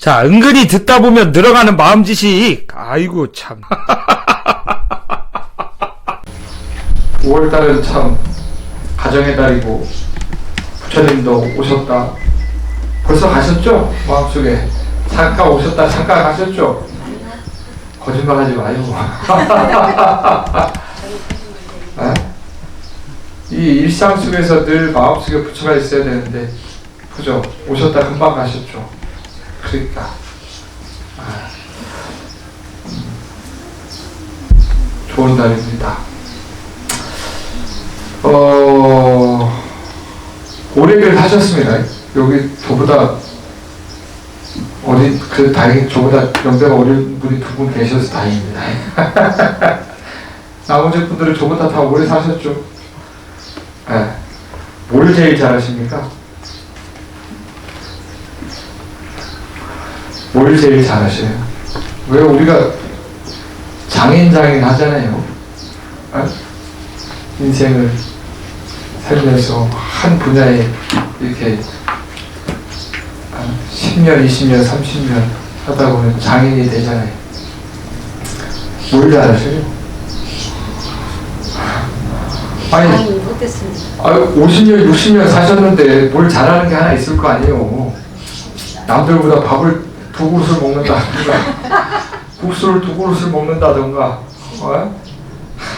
자, 은근히 듣다 보면 늘어가는 마음짓이, 아이고, 참. 5월달은 참, 가정의 달이고, 부처님도 오셨다. 벌써 가셨죠? 마음속에. 잠깐 오셨다, 잠깐 가셨죠? 거짓말 하지 마요. 아? 이 일상 속에서 늘 마음속에 부처가 있어야 되는데, 그죠? 오셨다 금방 가셨죠? 그러니까. 아, 음, 좋은 날입니다. 어, 오래를 하셨습니다. 여기 저보다 어린, 그 다행, 저보다 연배가 어린 분이 두 분 계셔서 다행입니다. 나머지 분들은 저보다 다 오래 사셨죠. 예. 뭘 제일 잘하십니까? 뭘 제일 잘하셔요? 왜 우리가 장인 장인 하잖아요. 어? 인생을 살면서 한 분야에 이렇게 한 10년, 20년, 30년 하다 보면 장인이 되잖아요. 뭘 잘하셔요? 아니, 못했습니다. 아유, 50년, 60년 사셨는데 뭘 잘하는 게 하나 있을 거 아니에요. 남들보다 밥을 두 그릇을 먹는다든가, 국수를 두 그릇을 먹는다든가, 어?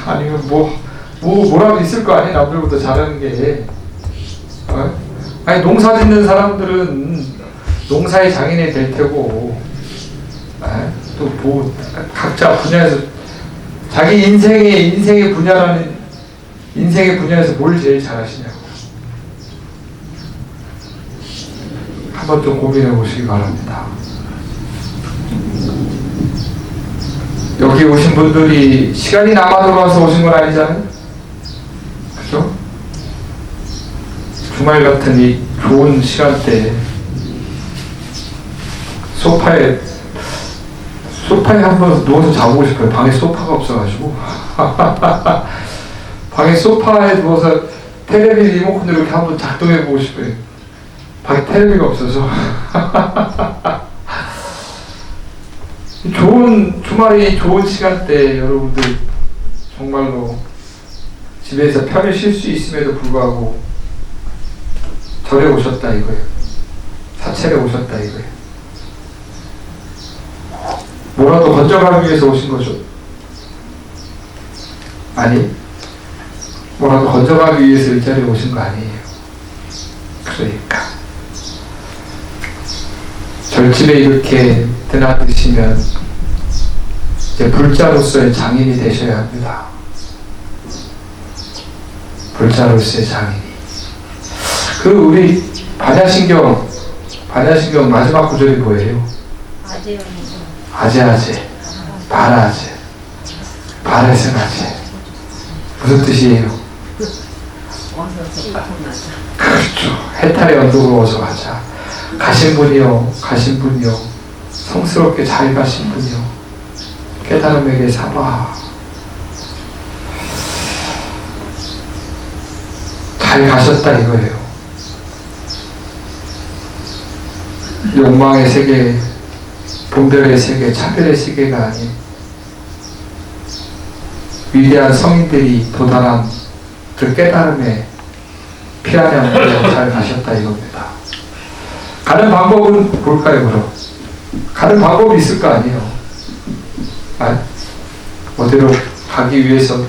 아니면 뭐, 뭐, 뭐라도 있을 거 아니에요. 남들보다 잘하는 게. 어? 아니, 농사 짓는 사람들은 농사의 장인이 될 테고, 어? 또 뭐, 각자 분야에서 자기 인생의, 인생의 분야라는 인생의 분야에서 뭘 제일 잘하시냐고. 한번 좀 고민해 보시기 바랍니다. 여기 오신 분들이 시간이 남아 돌아와서 오신 건 아니잖아요? 그죠? 주말 같은 이 좋은 시간대에 소파에 소파에 한번 누워서 자보고 싶어요. 방에 소파가 없어가지고. 방에 소파에 누워서 테레비 리모컨으로 이렇게 한번 작동해 보고 싶어요. 방에 테레비가 없어서. 좋은 주말이 좋은 시간대 여러분들 정말로 집에서 편히 쉴 수 있음에도 불구하고 절에 오셨다 이거예요. 사찰에 오셨다 이거예요. 뭐라도 건져가기 위해서 오신 거죠. 아니, 뭐라도 건져가기 위해서 이 자리에 오신 거 아니에요. 그러니까. 절집에 이렇게 드나드시면 이제 불자로서의 장인이 되셔야 합니다. 불자로서의 장인이. 그 우리 반야신경, 반야신경 마지막 구절이 뭐예요? 아재요. 아재 아재, 바라아재, 바라생 아재. 무슨 뜻이에요? 그렇죠. 해탈의 언덕으로 어서 가자. 가신 분이요, 가신 분이요. 성스럽게 잘 가신 분이요. 깨달음에게 삼아. 잘 가셨다 이거예요. 욕망의 세계, 분별의 세계, 차별의 세계가 아닌 위대한 성인들이 도달한 그 깨달음에 피하냐 잘 가셨다 이겁니다. 가는 방법은 뭘까요, 그럼? 가는 방법이 있을 거 아니에요. 아, 어디로 가기 위해서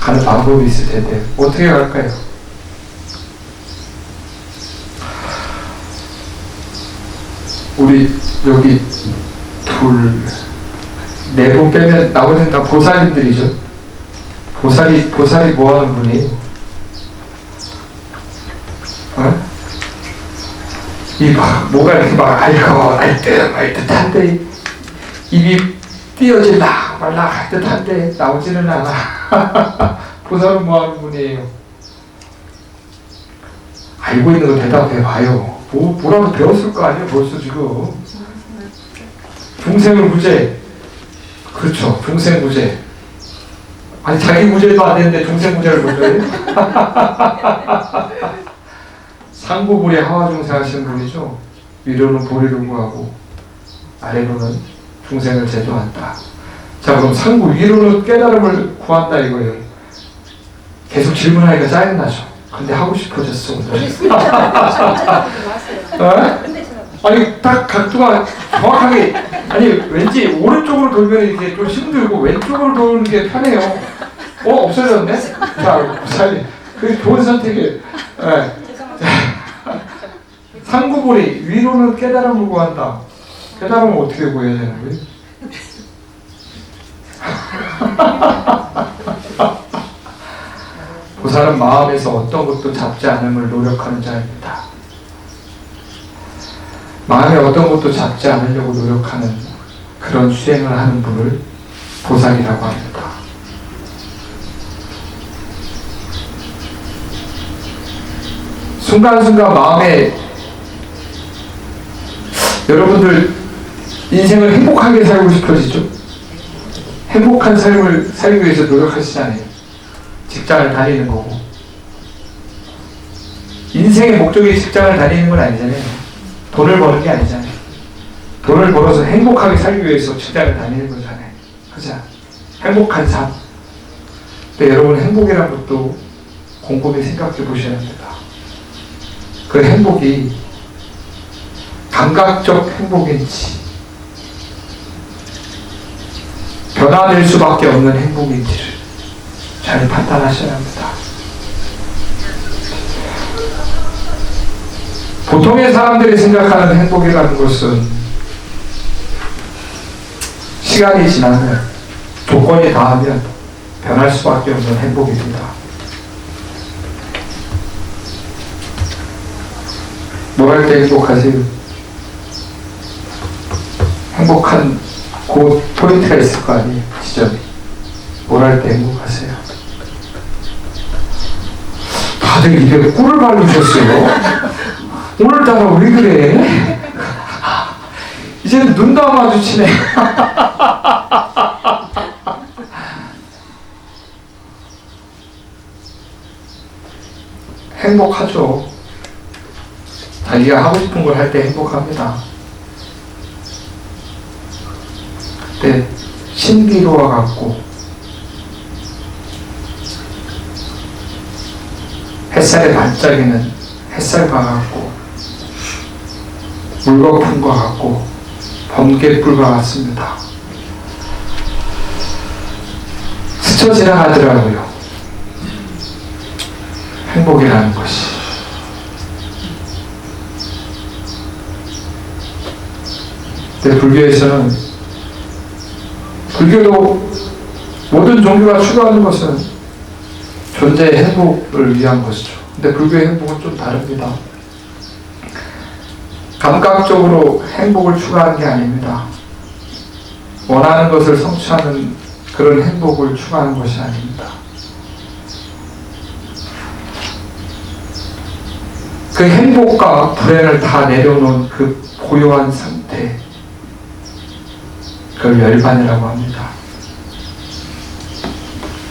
가는 방법이 있을 텐데 어떻게 갈까요? 우리 여기 둘, 네 분 빼면 나머지는 다 보살님들이죠. 보살이 보살이 뭐 하는 분이에요? 어? 이 막 뭐가 이렇게 막 알고 알듯 알듯한데 입이 띄어질라 말라 할 듯한데 나오지는 않아. 보살은 뭐 하는 분이에요? 알고 있는 거 대답해 봐요. 뭐 뭐라도 배웠을 거 아니에요 벌써 지금. 중생을 무죄. 그렇죠. 중생 무죄. 아니 자기 무죄도 안 되는데 중생 무죄를 먼저 해? 상고불에 하와 중생 하시는 분이죠. 위로는 보리를 구하고 아래로는 중생을 제도한다. 자 그럼 상구 위로는 깨달음을 구한다 이거예요. 계속 질문하니까 짜증나죠. 근데 하고 싶어졌어 오늘. 어? 근데 저 아니 딱 각도가 정확하게 아니 왠지 오른쪽으로 돌면 이게 좀 힘들고 왼쪽으로 도는 게 편해요. 어 없어졌네. 자 살리 그 좋은 선택이에요. 예. 상구보리 위로는 깨달음을 구한다. 깨달음을 어떻게 구해야 되는 거예요? 보살은 마음에서 어떤 것도 잡지 않음을 노력하는 자입니다. 마음에 어떤 것도 잡지 않으려고 노력하는 그런 수행을 하는 분을 보살이라고 합니다. 순간순간 마음에 여러분들 인생을 행복하게 살고 싶어지죠? 행복한 삶을 살기 위해서 노력하시잖아요. 직장을 다니는 거고. 인생의 목적이 직장을 다니는 건 아니잖아요. 돈을 버는 게 아니잖아요. 돈을 벌어서 행복하게 살기 위해서 직장을 다니는 거잖아요. 그죠? 행복한 삶. 근데 여러분 행복이란 것도 곰곰이 생각해 보셔야 합니다. 그 행복이 감각적 행복인지 변화될 수밖에 없는 행복인지를 잘 판단하셔야 합니다. 보통의 사람들이 생각하는 행복이라는 것은 시간이 지나면 조건이 다하면 변할 수밖에 없는 행복입니다. 뭘할때 행복하세요? 행복한 그 포인트가 있을 거 아니에요, 지점이. 뭘할 때 행복하세요? 다들 입에 꿀을 바르셨어요. 오늘따라 왜 그래? 이제는 눈도 안 마주치네. 행복하죠. 자기가 하고 싶은 걸 할 때 행복합니다. 그 때 신기루와 같고 햇살에 반짝이는 햇살과 같고 물거품과 같고 번개불과 같습니다. 스쳐 지나가더라고요. 행복이라는 것이. 근데 불교에서는 불교도 모든 종교가 추구하는 것은 존재의 행복을 위한 것이죠. 근데 불교의 행복은 좀 다릅니다. 감각적으로 행복을 추구하는 게 아닙니다. 원하는 것을 성취하는 그런 행복을 추구하는 것이 아닙니다. 그 행복과 불행을 다 내려놓은 그 고요한 상태, 그걸 열반이라고 합니다.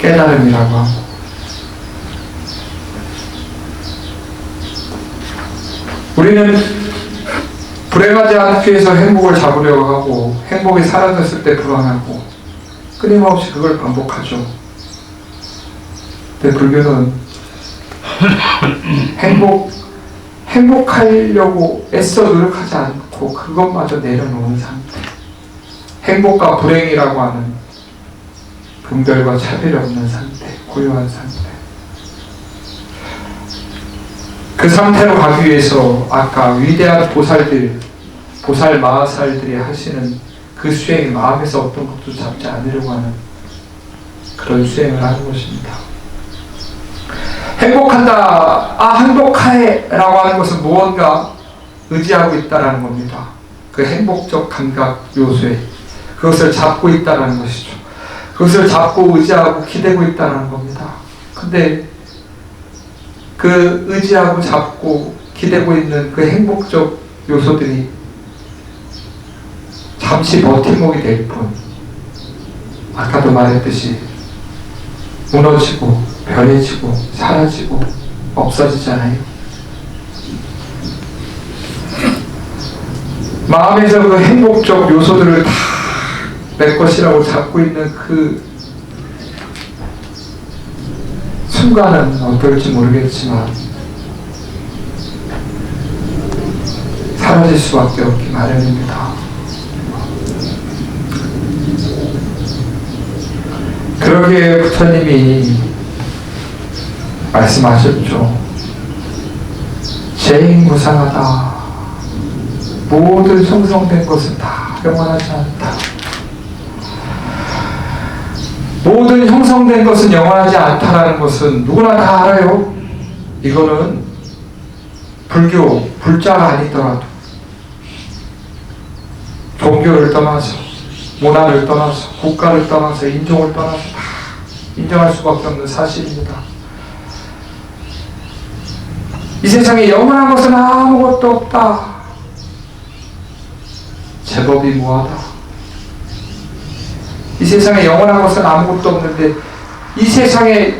깨달음이라고 하고. 우리는 불행하지 않기 위해서 행복을 잡으려고 하고 행복이 사라졌을 때 불안하고 끊임없이 그걸 반복하죠. 근데 불교는 행복 행복하려고 애써 노력하지 않고 그것마저 내려놓은 상태. 행복과 불행이라고 하는 분별과 차별이 없는 상태, 고요한 상태. 그 상태로 가기 위해서 아까 위대한 보살들, 보살 마하살들이 하시는 그 수행이 마음에서 어떤 것도 잡지 않으려고 하는 그런 수행을 하는 것입니다. 행복한다, 아, 행복해 라고 하는 것은 무언가 의지하고 있다라는 겁니다. 그 행복적 감각 요소에 그것을 잡고 있다는 것이죠. 그것을 잡고 의지하고 기대고 있다는 겁니다. 근데 그 의지하고 잡고 기대고 있는 그 행복적 요소들이 잠시 버팀목이 될 뿐, 아까도 말했듯이 무너지고 변해지고 사라지고 없어지잖아요. 마음에서 그 행복적 요소들을 다 내 것이라고 잡고 있는 그 순간은 어떨지 모르겠지만 사라질 수밖에 없기 마련입니다. 그러기에 부처님이 말씀하셨죠. 재행무상하다. 모든 형성된 것은 다 영원하지 않다. 형성된 것은 영원하지 않다라는 것은 누구나 다 알아요. 이거는 불교, 불자가 아니더라도 종교를 떠나서 문화를 떠나서 국가를 떠나서 인종을 떠나서 다 인정할 수밖에 없는 사실입니다. 이 세상에 영원한 것은 아무것도 없다. 제법이 무하다. 이 세상에 영원한 것은 아무것도 없는데 이 세상에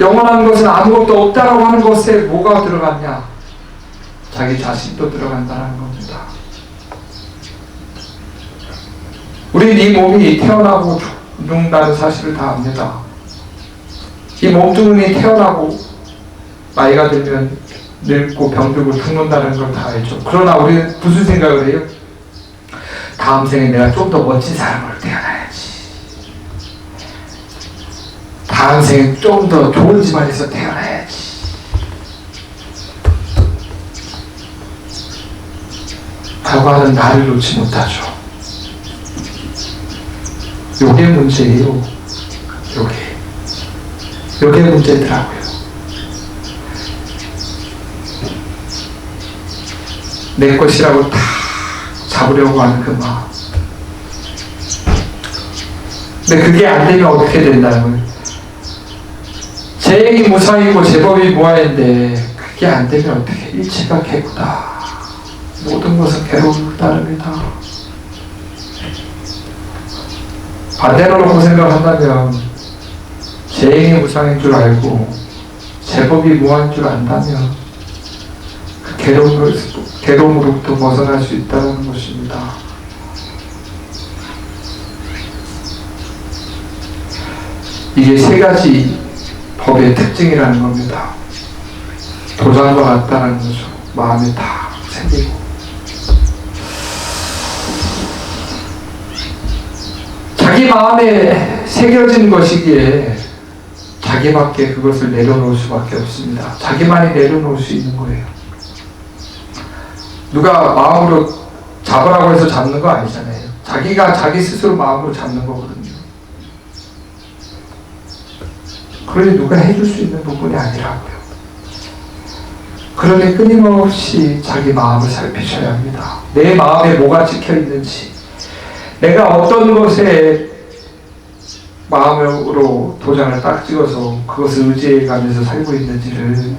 영원한 것은 아무것도 없다라고 하는 것에 뭐가 들어갔냐? 자기 자신도 들어간다는 겁니다. 우리 이 몸이 태어나고 죽는다는 사실을 다 압니다. 이 몸뚱이 태어나고 나이가 들면 늙고 병들고 죽는다는 걸 다 알죠. 그러나 우리는 무슨 생각을 해요? 다음 생에 내가 좀 더 멋진 사람으로 태어나야지. 다음 생에 좀 더 좋은 집안에서 태어나야지. 하는 나를 놓지 못하죠. 요게 문제예요. 요게. 요게 문제더라고요. 내 것이라고 다 잡으려고 하는 그 마음. 근데 그게 안 되면 어떻게 된다는? 재행이 무상이고 제법이 무아인데 그게 안 되면 어떻게 일체가 개구다. 모든 것은 괴로움을 따릅니다. 반대로 놓고 생각한다면 재행이 무상인 줄 알고 제법이 무한인 줄 안다면 그 괴로움을, 괴로움으로부터 벗어날 수 있다는 것입니다. 이게 세 가지 법의 특징이라는 겁니다. 도장과 같다는 거죠. 마음에 다 생기고. 자기 마음에 새겨진 것이기에 자기밖에 그것을 내려놓을 수밖에 없습니다. 자기만이 내려놓을 수 있는 거예요. 누가 마음으로 잡으라고 해서 잡는 거 아니잖아요. 자기가 자기 스스로 마음으로 잡는 거거든요. 그러니 누가 해줄 수 있는 부분이 아니라고요. 그러니 끊임없이 자기 마음을 살피셔야 합니다. 내 마음에 뭐가 찍혀 있는지, 내가 어떤 것에 마음으로 도장을 딱 찍어서 그것을 의지해 가면서 살고 있는지를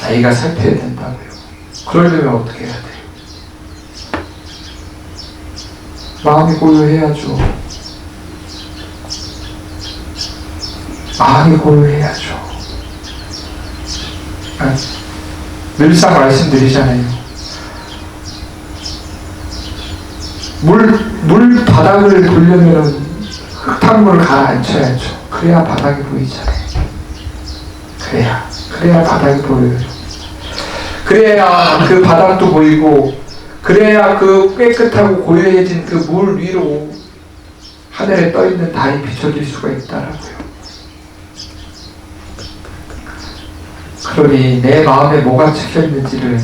자기가 살펴야 된다고요. 그러려면 어떻게 해야 돼요? 마음이 고요해야죠. 마음이 고요해야죠. 아, 늘상 말씀드리잖아요. 물, 물 바닥을 보려면 흙탕물을 가라앉혀야죠. 그래야 바닥이 보이잖아요. 그래야, 그래야 바닥이 보여요. 그래야 그 바닥도 보이고, 그래야 그 깨끗하고 고요해진 그 물 위로 하늘에 떠 있는 달이 비춰질 수가 있다라고요. 그러니 내 마음에 뭐가 찍혀 있는지를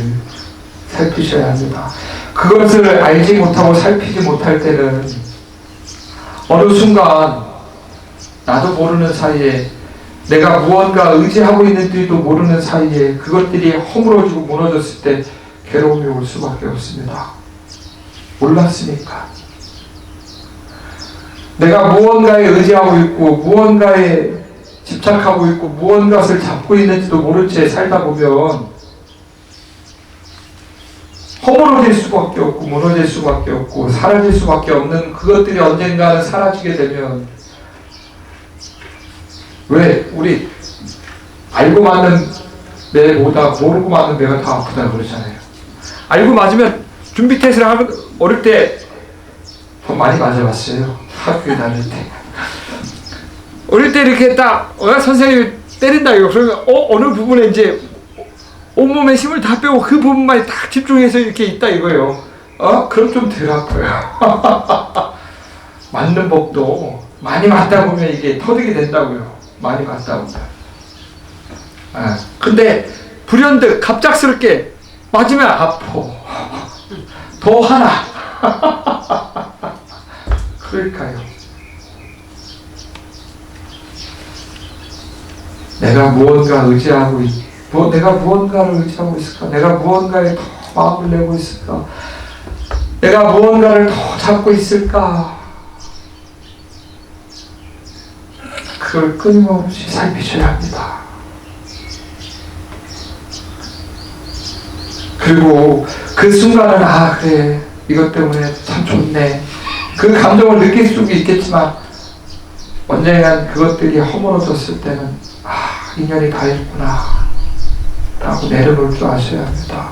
살피셔야 합니다. 그것을 알지 못하고 살피지 못할 때는 어느 순간 나도 모르는 사이에 내가 무언가 의지하고 있는지도 모르는 사이에 그것들이 허물어지고 무너졌을 때 괴로움이 올 수밖에 없습니다. 몰랐으니까. 내가 무언가에 의지하고 있고 무언가에 집착하고 있고 무언가를 잡고 있는지도 모른 채 살다 보면 허물어질 수밖에 없고 무너질 수밖에 없고 사라질 수밖에 없는 그것들이 언젠가는 사라지게 되면 왜 우리 알고 맞는 내보다 모르고 맞는 내가 더 아프다 그러잖아요. 알고 맞으면 준비 테스트를 하면 어릴 때 더 많이 맞아봤어요. 학교에 다닐 때. 어릴 때 이렇게 딱 어, 선생님이 때린다 이거 그러면 어 어느 부분에 이제 온몸에 힘을 다 빼고 그 부분만 딱 집중해서 이렇게 있다 이거예요. 어 그럼 좀 덜 아파요. 맞는 법도 많이 맞다 보면 이게 터득이 된다고요. 많이 맞다 보면. 아, 근데 불현듯 갑작스럽게 맞으면 아파. 더 하나. 그러니까요. 내가 무언가 의지하고 있, 뭐, 내가 무언가를 의지하고 있을까? 내가 무언가에 더 마음을 내고 있을까? 내가 무언가를 더 잡고 있을까? 그걸 끊임없이 살피셔야 합니다. 그리고 그 순간은 아 그래 이것 때문에 참 좋네. 그 감정을 느낄 수 있겠지만 언젠간 그것들이 허물어졌을 때는 아 인연이 다 있구나 라고 내려놓을 줄 아셔야 합니다.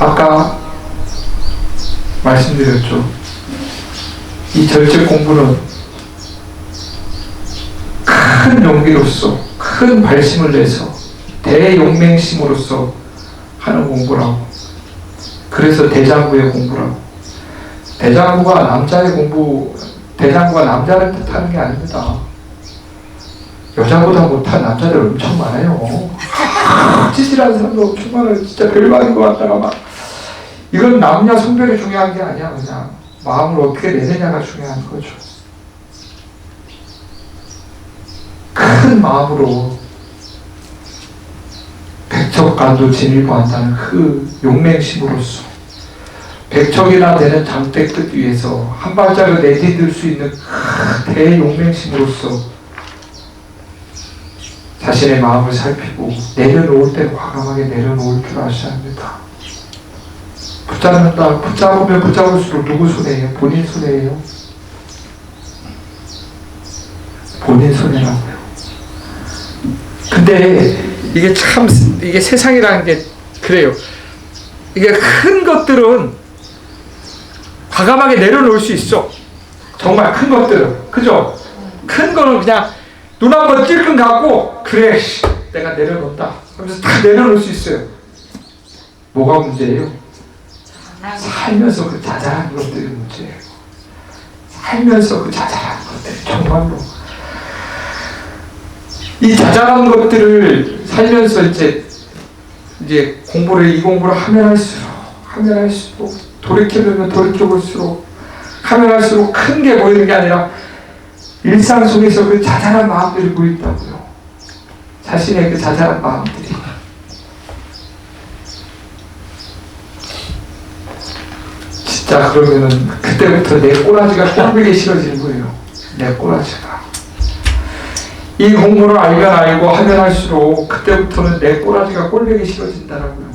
아까 말씀드렸죠 이 절제 공부는 큰 용기로서 큰 발심을 내서 대용맹심으로서 하는 공부라고. 그래서 대장부의 공부라고. 대장부가 남자의 공부 대장부가 남자를 뜻하는 게 아닙니다. 여자보다 못한 남자들 엄청 많아요. 찌질한 사람도 엄청 많아요. 진짜 별박인 것 같다가 막. 이건 남녀 성별이 중요한 게 아니야 그냥 마음을 어떻게 내느냐가 중요한 거죠 큰 마음으로 백척간도 지밀고 한다는 그 용맹심으로서 백척이나 되는 장대 끝 위에서 한 발짝을 내디딜 수 있는 큰 대용맹심으로서 자신의 마음을 살피고 내려놓을 때 과감하게 내려놓을 줄 아셔야 합니다. 붙잡는다. 붙잡으면 붙잡을수록 누구 손해예요? 본인 손해예요? 본인 손해라고요. 근데 이게 참 이게 세상이라는 게 그래요. 이게 큰 것들은 과감하게 내려놓을 수 있어. 정말 큰 것들은 그죠? 큰 거는 그냥 눈 한번 찔끔 감고 그래 씨, 내가 내려놓다. 하면서 다 내려놓을 수 있어요. 뭐가 문제예요? 살면서 그 자잘한 것들이 문제예요. 살면서 그 자잘한 것들이 정말로 이 자잘한 것들을 살면서 이제 이제 공부를 이 공부를 하면 할수록 하면 할수록 돌이켜보면 돌이켜볼수록 하면 할수록 큰 게 보이는 게 아니라 일상 속에서 그 자잘한 마음들이 보인다고요. 자신의 그 자잘한 마음들이. 진짜 그러면은 그때부터 내 꼬라지가 꼴보기 싫어지는 거예요. 내 꼬라지가. 이 공부를 알면 알고 하면 할수록 그때부터는 내 꼬라지가 꼴보기 싫어진다라고요.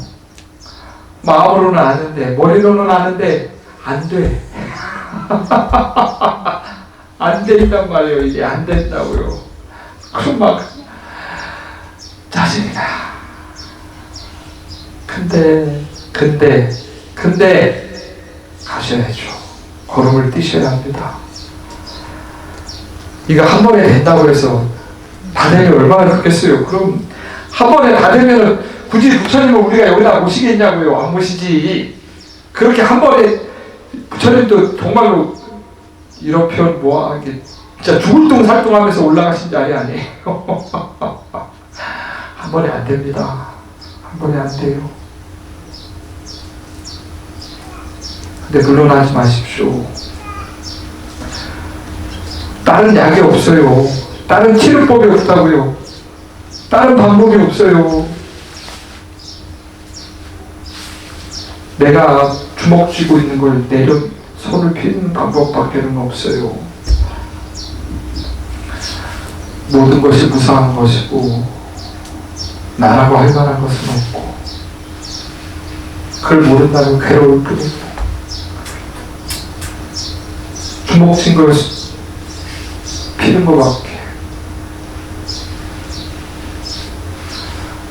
마음으로는 아는데 머리로는 아는데 안 돼. 안 된단 말이에요. 이게 안 된다고요. 그럼 막 짜증이 나. 근데 근데 근데 가셔야죠. 걸음을 뛰셔야 합니다. 이거 한 번에 된다고 해서 다 되면 얼마나 좋겠어요. 그럼 한 번에 다 되면은 굳이 부처님을 우리가 여기다 모시겠냐고요. 안 모시지. 그렇게 한 번에 부처님도 정말로 이런 표현 뭐 하게 진짜 죽을 둥 살둥 하면서 올라가신 자리 아니에요. 한 번에 안 됩니다. 한 번에 안 돼요. 근데 물러나지 마십시오. 다른 약이 없어요. 다른 치료법이 없다고요. 다른 방법이 없어요. 내가 주먹 쥐고 있는 걸 내려 손을 피는 방법밖에는 없어요. 모든 것이 무상한 것이고 나라고 할 만한 것은 없고 그걸 모른다면 괴로울 뿐이고 주먹 쥔걸 피는 것밖에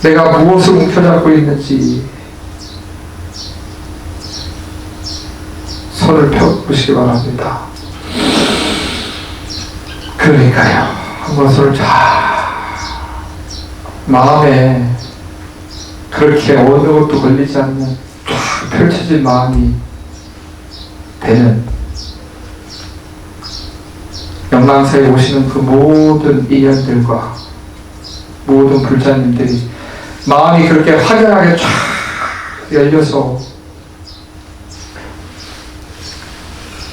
내가 무엇을 움켜잡고 있는지 손을 펴보시기 바랍니다. 그러니까요. 한번 손을 잘 마음에 그렇게 어느 것도 걸리지 않는 쫙 펼쳐진 마음이 되는 영랑사에 오시는 그 모든 인연들과 모든 불자님들이 마음이 그렇게 확연하게 쫙 열려서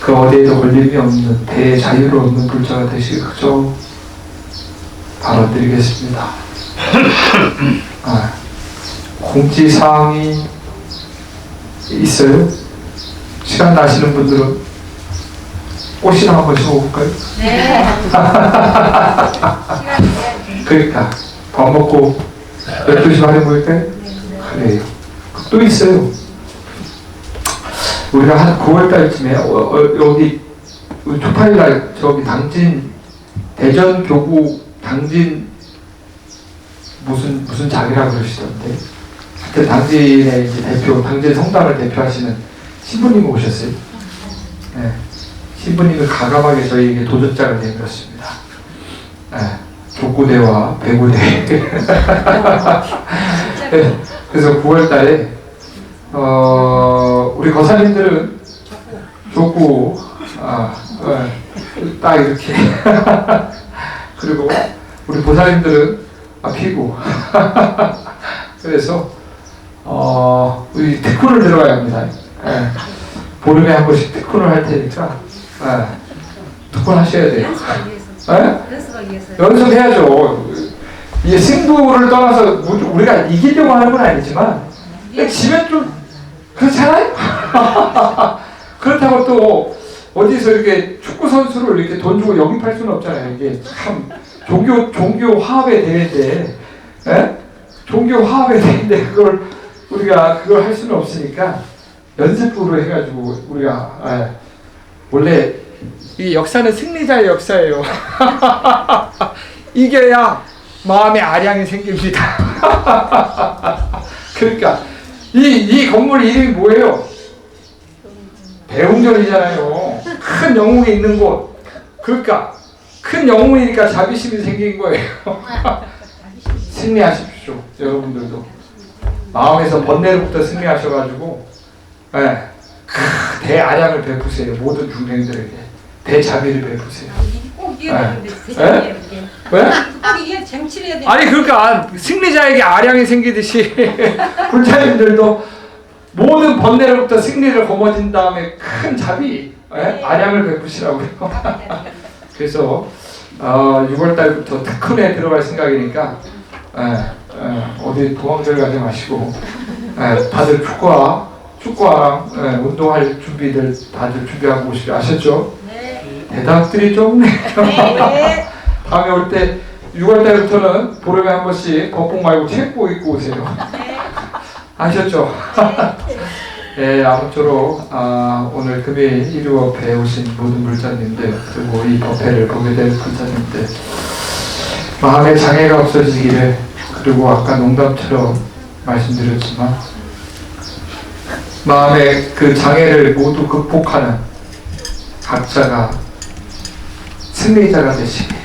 그 어디에도 걸림이 없는 대자유로 없는 불자가 되시길 그저 바라드리겠습니다. 아, 공지사항이 있어요? 시간 나시는 분들은 꽃이나 한번 심어볼까요? 네. 그러니까 밥 먹고 12시 반에 모일까요? 그래요. 또 있어요. 우리가 한 9월 달쯤에 어, 어, 여기 초파일날 저기 당진 대전 교구 당진 무슨 무슨 장이라 그러시던데 하여튼 당진의 이제 대표 당진 성당을 대표하시는 신부님 오셨어요. 네. 신부님이 가감하게 저희에게 도전장을 내밀었습니다. 네. 족구대와 배구대. 네. 그래서 9월 달에 어, 우리 거사님들은 족구 아, 어, 딱 이렇게 그리고 우리 보살님들은 아, 피구 그래서 어, 우리 특훈을 들어가야 합니다. 예. 보름에 한 번씩 특훈을 할 테니까 예. 특훈 하셔야 돼요. 예? 위해서. 연습해야죠. 이게 승부를 떠나서 뭐 우리가 이기려고 하는 건 아니지만 지면 좀 그렇잖아요. 그렇다고 또 어디서 이렇게 축구 선수를 이렇게 돈 주고 영입할 수는 없잖아요. 이게 참 종교 종교 화합의 대회인데, 예? 종교 화합의 대회인데 그걸 우리가 그걸 할 수는 없으니까 연습부로 해가지고 우리가 예. 원래 이 역사는 승리자의 역사예요. 이겨야 마음의 아량이 생깁니다. 그러니까 이, 이 건물 이름이 뭐예요? 배웅전이잖아요. 큰 영웅이 있는 곳. 그러니까 큰 영웅이니까 자비심이 생긴 거예요. 승리하십시오, 여러분들도. 마음에서 번뇌로부터 승리하셔가지고, 예, 크, 대아량을 베푸세요. 모든 중생들에게 대자비를 베푸세요. 꼭 이겨야 되는데. 예? 대장이에요, 이게. 왜? 꼭 이게 쟁취를 해야 돼. 아니 그러니까 승리자에게 아량이 생기듯이 불자님들도 모든 번뇌로부터 승리를 거머쥔 다음에 큰 자비 예? 아량을 베푸시라고요. 그래서 어, 6월 달부터 특훈에 들어갈 생각이니까 예, 예, 어디 도망들 가지 마시고 예, 다들 축구와 축구와 예, 운동할 준비들 다들 준비하고 오시기 아셨죠? 네. 대답들이 좀 네. 다음에 올 때 6월 달부터는 보름에 한 번씩 거품 말고 책보 입고 오세요. 아셨죠? 예, 아무쪼록 아, 오늘 1호 법회에 오신 모든 불자님들 그리고 이 법회를 보게 될 불자님들 마음의 장애가 없어지기를 그리고 아까 농담처럼 말씀드렸지만 마음의 그 장애를 모두 극복하는 각자가 승리자가 되시길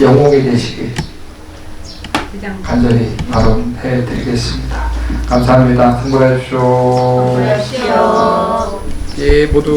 영웅이 되시길. 간절히 발언해 드리겠습니다. 감사합니다. 승부하십시오. 수고하십시오. 예, 모두